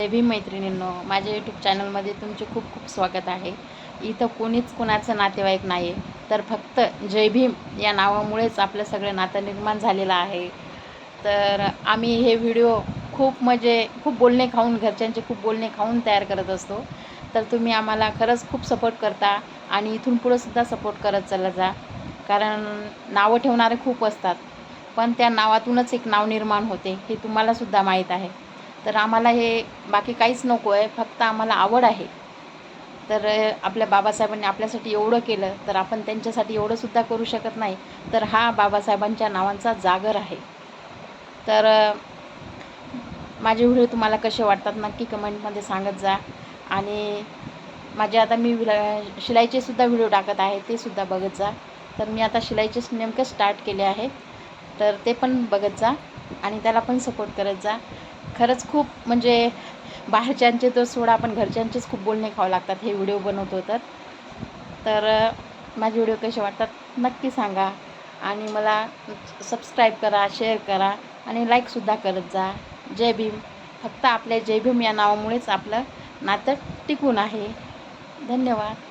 जय भीम मैत्रिणींनो माझ्या यूट्यूब चॅनलमध्ये तुमचे खूप खूप स्वागत आहे. इथं कोणीच कुणाचं नातेवाईक नाही आहे तर फक्त जय भीम या नावामुळेच आपलं सगळं नातं निर्माण झालेलं आहे. तर आम्ही हे व्हिडिओ खूप म्हणजे खूप बोलणे खाऊन घरच्यांचे खूप बोलणे खाऊन तयार करत असतो. तर तुम्ही आम्हाला खरंच खूप सपोर्ट करता आणि इथून पुढंसुद्धा सपोर्ट करत चला जा. कारण नावं ठेवणारे खूप असतात पण त्या नावातूनच एक नाव निर्माण होते हे तुम्हालासुद्धा माहीत आहे. तर आम्हाला हे बाकी काहीच नको आहे फक्त आम्हाला आवड आहे. तर आपल्या बाबासाहेबांनी आपल्यासाठी एवढं केलं तर आपण त्यांच्यासाठी एवढंसुद्धा करू शकत नाही. तर हा बाबासाहेबांच्या नावांचा जागर आहे. तर माझे व्हिडिओ तुम्हाला कसे वाटतात नक्की कमेंटमध्ये सांगत जा. आणि माझे आता मी शिलाईचेसुद्धा शिलाईचे सुद्धा व्हिडिओ टाकत आहे ते सुद्धा बघत जा. तर मी आता शिलाईचे नेमकं स्टार्ट केले आहे तर ते पण बघत जा आणि त्याला पण सपोर्ट करत जा. खरंच खूप म्हणजे बाहेरच्यांचे तर सोडा आपण घरच्यांचेच खूप बोलणे खावं लागतात. हे व्हिडिओ बनवतो तर. तर माझे व्हिडिओ कसे वाटतात नक्की सांगा. आणि मला सबस्क्राईब करा शेअर करा आणि लाईकसुद्धा करत जा. जय भीम. फक्त आपल्या जय भीम या नावामुळेच आपलं नातं टिकून आहे. धन्यवाद.